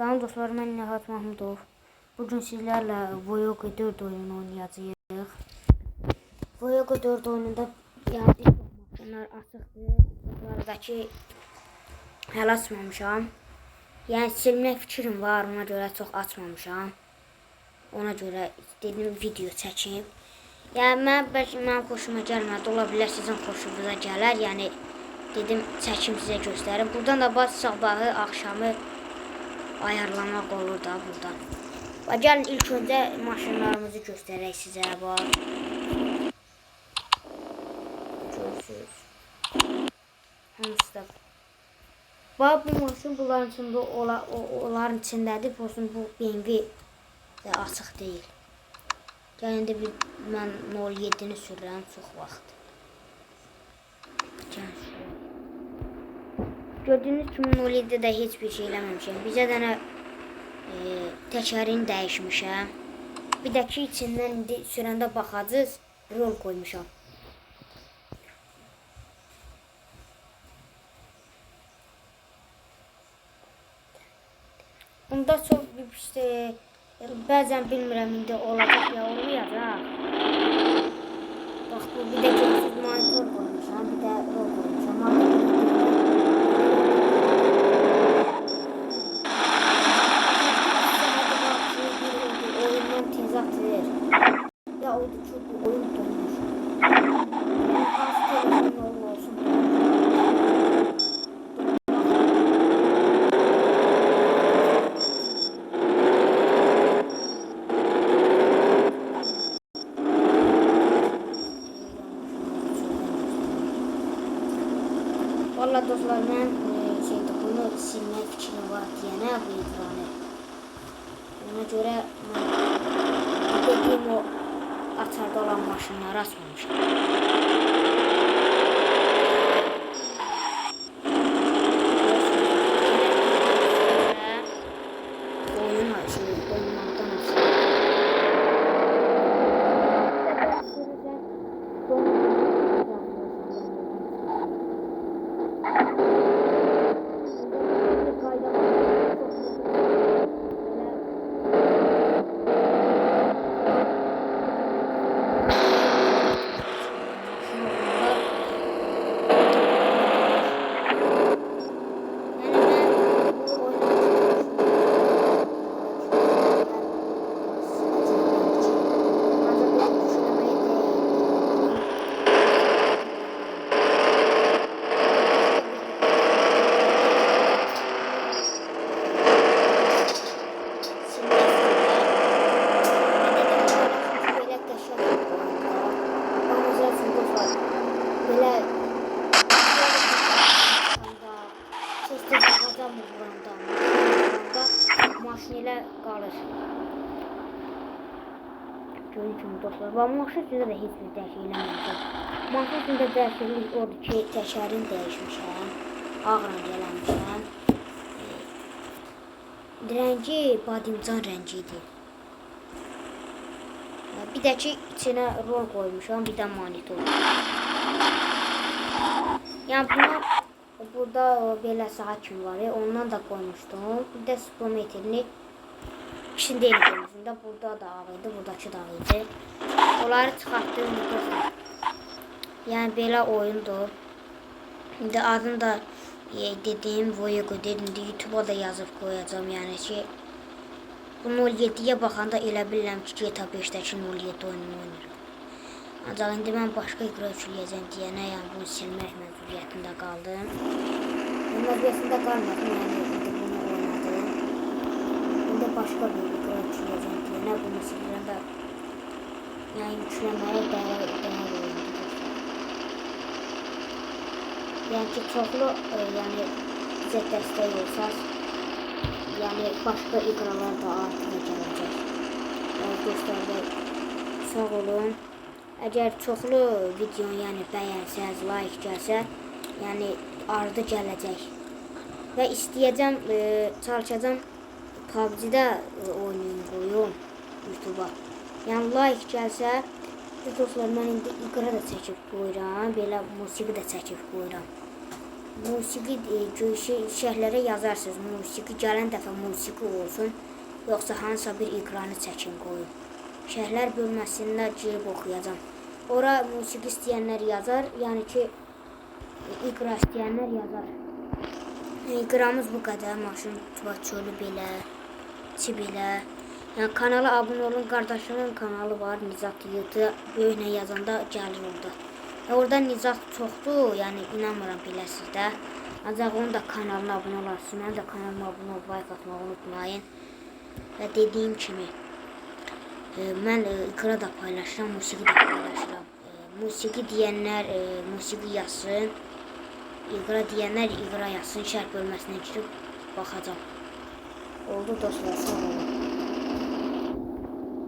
Salam dostlar, mən Nihat Mahmudov. Bugün sizlərlə Voyoga 4 oyunu oynayacağıq. Voyoga 4 oyununda çox maşınlar açıqdır. Bunlardakı hələ açmamışam. Yəni silmək fikrim var, ona görə çox açmamışam. Ona görə dedim video çəkim. Yəni mən bəlkə mənim xoşuma gəlmədi, ola bilər sizin xoşunuza gələr. Yəni dedim çəkim sizə göstərim. Buradan da bas sabahı, axşamı ayarlamaq olur da buradan. Və gəlin ilk öncə maşınlarımızı göstərək sizə. Bax. Görürsüz. Hamısı da. Bax bu maşın bunların içində ola, o, onların içindədir. Olsun bu BMW də açıq deyil. Gəlin də bir mən 07-ni sürürəm çox vaxt. Gəlin şuraya. Gördüğünüz kimi 07'də heç bir şey eləməmişəm. Bizə dənə e, təkərini dəyişmişəm. Bir də ki içindən indi sürəndə baxacağız, rol qoymuşam. Bunda çox işte bəzən bilmirəm indi olacaq ya olmayacaq. Bax bu bir də görürsüz monitor qoymuşam, bir də rol qoymuşam. Oyundan Ben e, şeyde bunu silmek fikrim var diyene bu ekranı. Ona göre e, dediğim o açarda olan maşınları açmamışım. Elə qalır. Görün kimi dostlar. Və maşın üstündə də heç bir dəyişik eləməmişəm. Maşın üstündə dəyişiklik odur ki, təkərini dəyişmişəm. Ağ rəng eləmişəm. E, Rəngi badimcan rəngi idi. Bir də ki, içinə rol qoymuşam, bir də monitor. Yəni buna burada saat kimi var ya, ondan da qoymuşdum. Bir ikisini deyil qoymuşdum da. Burada da ağ idi, buradakı da ağ idi. Onları çıxartdım dostlar. Yəni belə oyundur. İndi adını da e, dediyim Voyago dedim. YouTube-a da yazıb qoyacağam. Yəni ki bu 07-yə baxanda elə bilirəm ki GTA 5-dəki 07 oyununu oynayıram. Ancaq indi mən başqa iqra yükləyəcəm deyənə, yəni bunu silmək məcburiyyətində qaldım. Bu məcburiyyətində qalmadım, yəni indi bunu oynadım. İndi başqa bir iqra yükləyəcəm deyənə, bunu silirəm və yəni yükləməyə dəyər, dəyər oyundur. Yəni ki, çoxlu, e, yəni bizə dəstək olsaz, yəni başqa iqralar da artıq gələcək. Yəni dostlar sağ olun. Əgər çoxlu videonu yəni bəyənsəz, like gəlsə, yəni ardı gələcək. Və istəyəcəm, e, çalışacağam PUBG-də e, oynayın qoyum YouTube-a. Like gəlsə, dostlar mən indi iqra da çəkib qoyuram, belə musiqi də çəkib qoyuram. musiqi e, şərhlərə yazarsınız. Musiqi gələn dəfə musiqi olsun, yoxsa hansısa bir iqranı çəkin qoyun. Şərhlər bölməsində girib oxuyacağam. Ora musiqi istəyənlər yazar, yəni ki e, iqra istəyənlər yazar. İqramız bu qədər. Maşın çölü belə, çi belə. Yəni kanala abunə olun. Qardaşımın kanalı var. Nizat Yıtı. Böyüklə yazanda gəlir orada. E, orada Nizat çoxdur. Yəni inanmıram biləsiz də. Ancaq onun da kanalına abunə olarsınız. Mənim də kanalıma abunə olub like atmağı unutmayın. Və dediyim kimi e, mən e, iqra da paylaşıram, musiqi də paylaşıram. E, musiqi deyənlər e, musiqi yazsın. İqra deyənlər iqra yazsın. Şərh bölməsinə girib baxacağam. Oldu dostlar, sağ olun.